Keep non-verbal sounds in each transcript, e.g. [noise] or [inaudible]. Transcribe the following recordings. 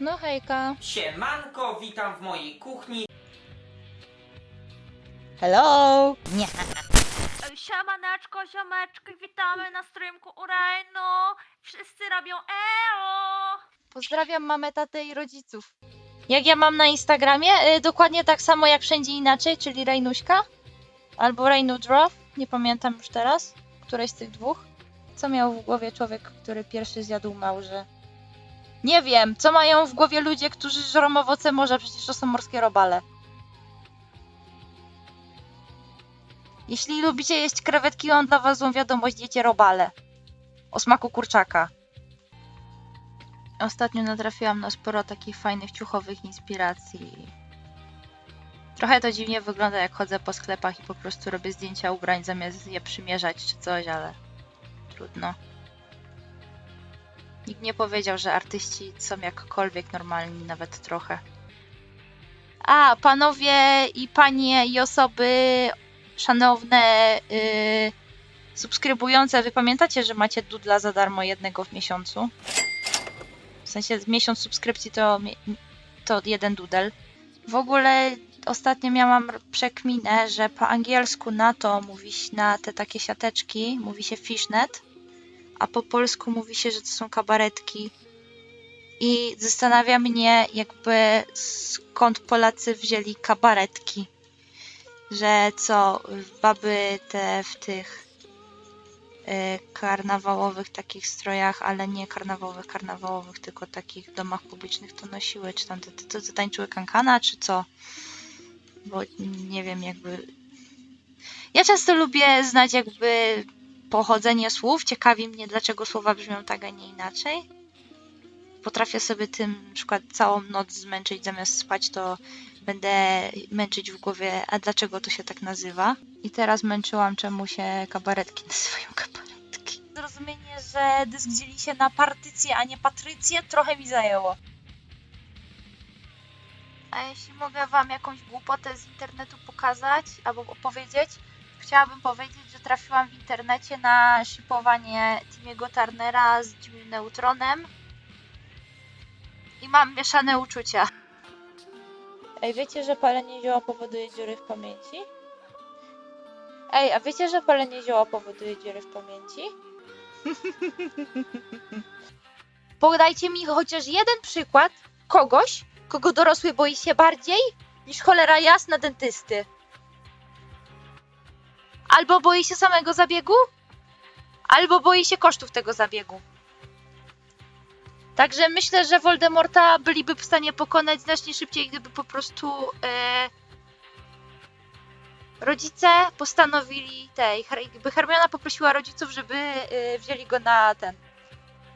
No hejka. Siemanko, witam w mojej kuchni. Hello! Nie. Siemaneczko, ziomeczki, witamy na streamku Urajno. Wszyscy robią EO. Pozdrawiam mamę, tatę i rodziców. Jak ja mam na Instagramie? Y, dokładnie tak samo jak wszędzie inaczej, czyli Rejnuśka. Albo Rejnudrow. Nie pamiętam już teraz. Któreś z tych dwóch. Co miał w głowie człowiek, który pierwszy zjadł małże? Nie wiem, co mają w głowie ludzie, którzy żrą owoce morza, przecież to są morskie robale. Jeśli lubicie jeść krewetki, mam dla was złą wiadomość, jecie robale. O smaku kurczaka. Ostatnio natrafiłam na sporo takich fajnych ciuchowych inspiracji. Trochę to dziwnie wygląda, jak chodzę po sklepach i po prostu robię zdjęcia ubrań zamiast je przymierzać czy coś, ale trudno. Nikt nie powiedział, że artyści są jakkolwiek normalni, nawet trochę. A, panowie i panie i osoby szanowne yy, subskrybujące, wy pamiętacie, że macie dudla za darmo jednego w miesiącu? W sensie miesiąc subskrypcji to, to jeden dudel. W ogóle ostatnio miałam przekminę, że po angielsku na to mówi się na te takie siateczki, mówi się fishnet, a po polsku mówi się, że to są kabaretki. I zastanawia mnie jakby skąd Polacy wzięli kabaretki. Że co, baby te w tych y, karnawałowych takich strojach, ale nie karnawałowych, karnawałowych, tylko takich domach publicznych to nosiły, czy tam to, to, to tańczyły kankana, czy co? Bo nie wiem, jakby... Ja często lubię znać jakby pochodzenie słów, ciekawi mnie, dlaczego słowa brzmią tak, a nie inaczej. Potrafię sobie tym na przykład całą noc zmęczyć, zamiast spać to będę męczyć w głowie, a dlaczego to się tak nazywa. I teraz męczyłam, czemu się kabaretki [laughs] nazywają kabaretki. Zrozumienie, że dysk dzieli się na partycję, a nie patrycję, trochę mi zajęło. A jeśli mogę wam jakąś głupotę z internetu pokazać albo opowiedzieć, chciałabym powiedzieć, że trafiłam w internecie na shipowanie Timiego Turnera z Jimmy Neutronem i mam mieszane uczucia. Ej, wiecie, że palenie zioła powoduje dziury w pamięci? Ej, a wiecie, że palenie zioła powoduje dziury w pamięci? [laughs] Podajcie mi chociaż jeden przykład kogoś, kogo dorosły boi się bardziej niż cholera jasna dentysty. Albo boi się samego zabiegu, albo boi się kosztów tego zabiegu. Także myślę, że Voldemorta byliby w stanie pokonać znacznie szybciej, gdyby po prostu e, rodzice postanowili tej, jakby Hermiona poprosiła rodziców, żeby e, wzięli go na ten,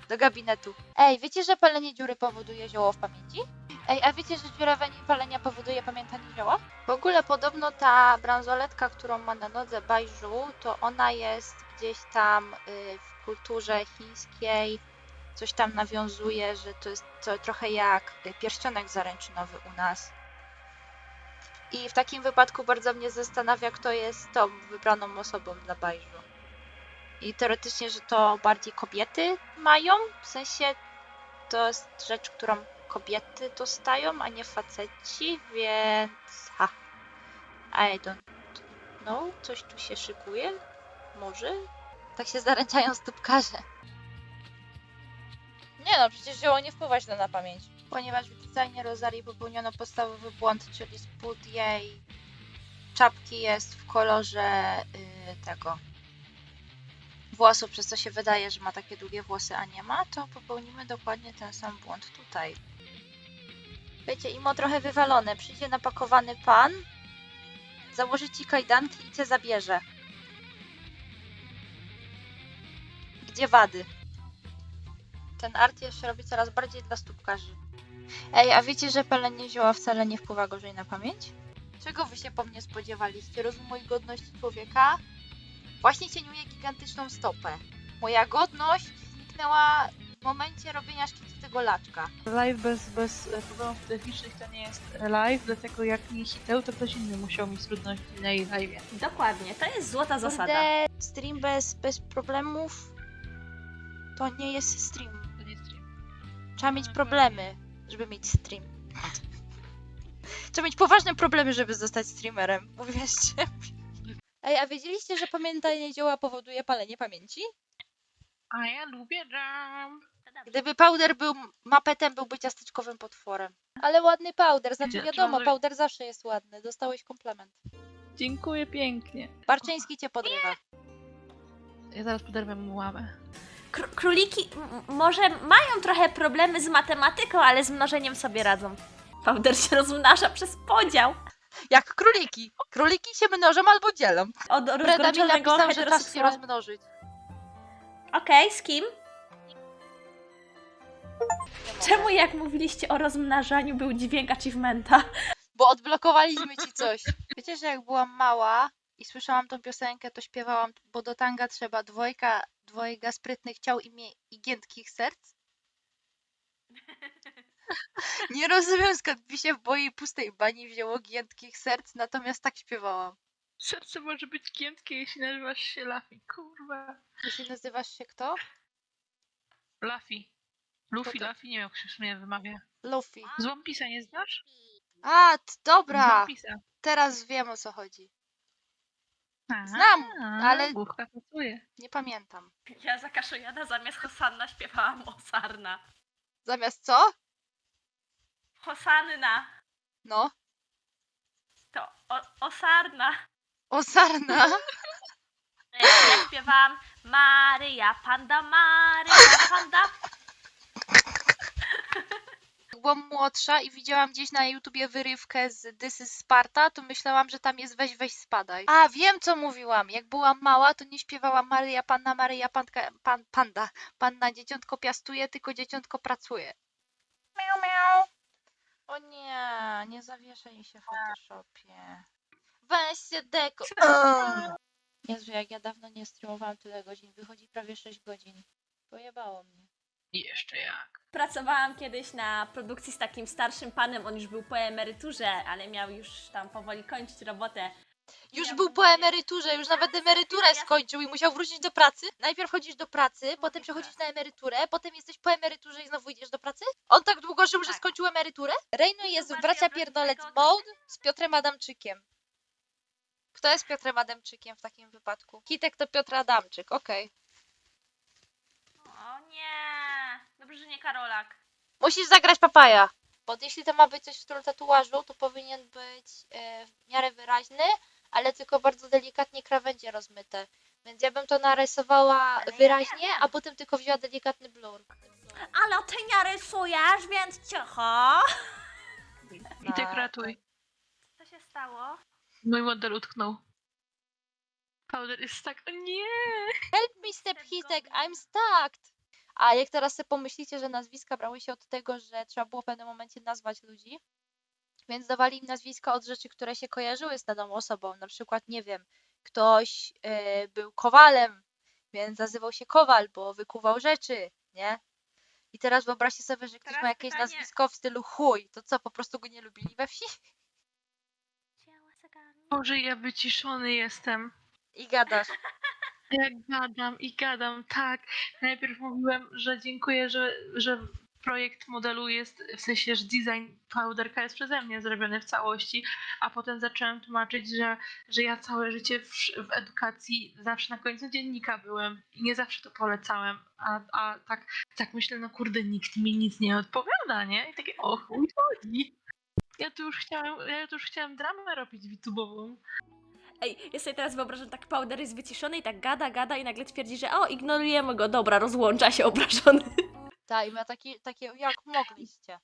do gabinetu. Ej, wiecie, że palenie dziury powoduje zioło w pamięci? Ej, a wiecie, że dziurawienie palenia powoduje pamiętanie zioła? W ogóle podobno ta bransoletka, którą ma na nodze Bajżu, to ona jest gdzieś tam y, w kulturze chińskiej, coś tam nawiązuje, że to jest to trochę jak y, pierścionek zaręczynowy u nas. I w takim wypadku bardzo mnie zastanawia, kto jest tą wybraną osobą dla Bajżu. I teoretycznie, że to bardziej kobiety mają, w sensie to jest rzecz, którą kobiety dostają, a nie faceci, więc ha. I don't know, coś tu się szykuje? Może? Tak się zaręczają stópkarze. Nie no, przecież zioło nie wpływa źle na pamięć. Ponieważ w designie Rosarii popełniono podstawowy błąd, czyli spód jej czapki jest w kolorze y, tego włosów, przez co się wydaje, że ma takie długie włosy, a nie ma, to popełnimy dokładnie ten sam błąd tutaj. Wiecie, imo trochę wywalone. Przyjdzie napakowany pan, założy ci kajdanki i cię zabierze. Gdzie wady? Ten art jeszcze robi coraz bardziej dla stópkarzy. Ej, a wiecie, że palenie zioła wcale nie wpływa gorzej na pamięć? Czego wy się po mnie spodziewaliście? Rozumu i godności człowieka? Właśnie cieniuję gigantyczną stopę. Moja godność zniknęła w momencie robienia szkicu tego laczka. Live bez, bez e, problemów technicznych to nie jest live, dlatego jak nie hiteł, to ktoś inny musiał mieć trudności na jej live. Dokładnie, to jest złota zasada. Kurde, stream bez, bez problemów to nie jest stream. To nie stream. Trzeba mieć problemy, żeby mieć stream. [laughs] Trzeba mieć poważne problemy, żeby zostać streamerem. Uwierzcie mi. Ej, a wiedzieliście, że pamiętanie dzieła powoduje palenie pamięci? A ja lubię jump. Gdyby Powder był mapetem, byłby ciasteczkowym potworem. Ale ładny Powder, znaczy wiadomo, Powder zawsze jest ładny. Dostałeś komplement. Dziękuję pięknie. Barczyński cię podrywa. Ja zaraz poderwę mu łamę. Kr- króliki m- może mają trochę problemy z matematyką, ale z mnożeniem sobie radzą. Powder się rozmnaża przez podział. Jak króliki. Króliki się mnożą albo dzielą. Od Breda mi napisał, że czas się heteroseksualnego. rozmnożyć. Okej, z kim? Czemu jak mówiliście o rozmnażaniu był dźwięk achievementa? Bo odblokowaliśmy ci coś. Wiecie, że jak byłam mała i słyszałam tą piosenkę, to śpiewałam, bo do tanga trzeba dwojga, dwojga sprytnych ciał i, mie- i giętkich serc? [laughs] Nie rozumiem, skąd mi się w mojej pustej bani wzięło giętkich serc, natomiast tak śpiewałam. Serce może być giętkie, jeśli nazywasz się Laffy. Kurwa. Jeśli nazywasz się kto? Laffy. Luffy, To Laffy, nie wiem jak się w sumie wymawia. Luffy. Z One Piece'a nie znasz? A, t- Z dobra. One Piece'a. Teraz wiem o co chodzi. Znam, ale- Główka pracuje. nie pamiętam. Ja za Kaszojada zamiast Hosanna śpiewałam Osarna. Zamiast co? Hosanna. No. To o, Osarna. Osarna. Ja śpiewałam Maryja, panda, Maryja, panda. Byłam młodsza i widziałam gdzieś na YouTubie wyrywkę z This is Sparta, to myślałam, że tam jest weź, weź, spadaj. A, wiem co mówiłam. Jak byłam mała, to nie śpiewałam Maryja, Panna, Maryja, Panka, pan, Panda. Panna dzieciątko piastuje, tylko dzieciątko pracuje. Miau, miau. O nie, nie zawieszaj się w Photoshopie. Weź się deko. Jezu, jak ja dawno nie streamowałam tyle godzin. Wychodzi prawie 6 godzin. Pojebało mnie. I jeszcze jak. Pracowałam kiedyś na produkcji z takim starszym panem, on już był po emeryturze, ale miał już tam powoli kończyć robotę. Już Ja był po emeryturze, już nawet emeryturę Ja- skończył i musiał wrócić do pracy. Najpierw chodzisz do pracy, potem przechodzisz na emeryturę, potem jesteś po emeryturze i znowu idziesz do pracy? On tak długo żył, że Tak. skończył emeryturę? Rejnu jest w Bracia Pierdolec Mode z Piotrem Adamczykiem. Kto jest Piotrem Adamczykiem w takim wypadku? Kitek to Piotr Adamczyk, okej. O nie, dobrze, że nie Karolak. Musisz zagrać papaja. Bo jeśli to ma być coś w stylu tatuażu, to powinien być e, w miarę wyraźny, ale tylko bardzo delikatnie krawędzie rozmyte. Więc ja bym to narysowała Ale ja wyraźnie, wiem. a potem tylko wzięła delikatny blur. Ale ty nie rysujesz, więc cicho. I ty Tak. ratuj. Co się stało? Mój model utknął. Powder jest tak. O nie! Help me step hisek, I'm stuck! A jak teraz sobie pomyślicie, że nazwiska brały się od tego, że trzeba było w pewnym momencie nazwać ludzi, więc dawali im nazwiska od rzeczy, które się kojarzyły z daną osobą. Na przykład, nie wiem, ktoś e, był kowalem, więc nazywał się kowal, bo wykuwał rzeczy, nie? I teraz wyobraźcie sobie, że ktoś Teraz ma jakieś pytanie- nazwisko w stylu chuj, to co, po prostu go nie lubili we wsi? Boże, ja wyciszony jestem. I gadasz. Jak gadam i gadam, tak. Najpierw mówiłem, że dziękuję, że, że projekt modelu jest, w sensie, że design powderka jest przeze mnie zrobiony w całości, a potem zacząłem tłumaczyć, że, że ja całe życie w, w edukacji zawsze na końcu dziennika byłem i nie zawsze to polecałem, a, a tak, tak myślę, no kurde, nikt mi nic nie odpowiada, nie? I takie, o chuj chodzi. Ja tu już chciałem, ja tu już chciałem dramę robić YouTube'ową. Ej, ja sobie teraz wyobrażam, tak Powder jest wyciszony i tak gada, gada i nagle twierdzi, że o, ignorujemy go, dobra, rozłącza się obrażony. Tak, i ma takie, takie, jak mogliście.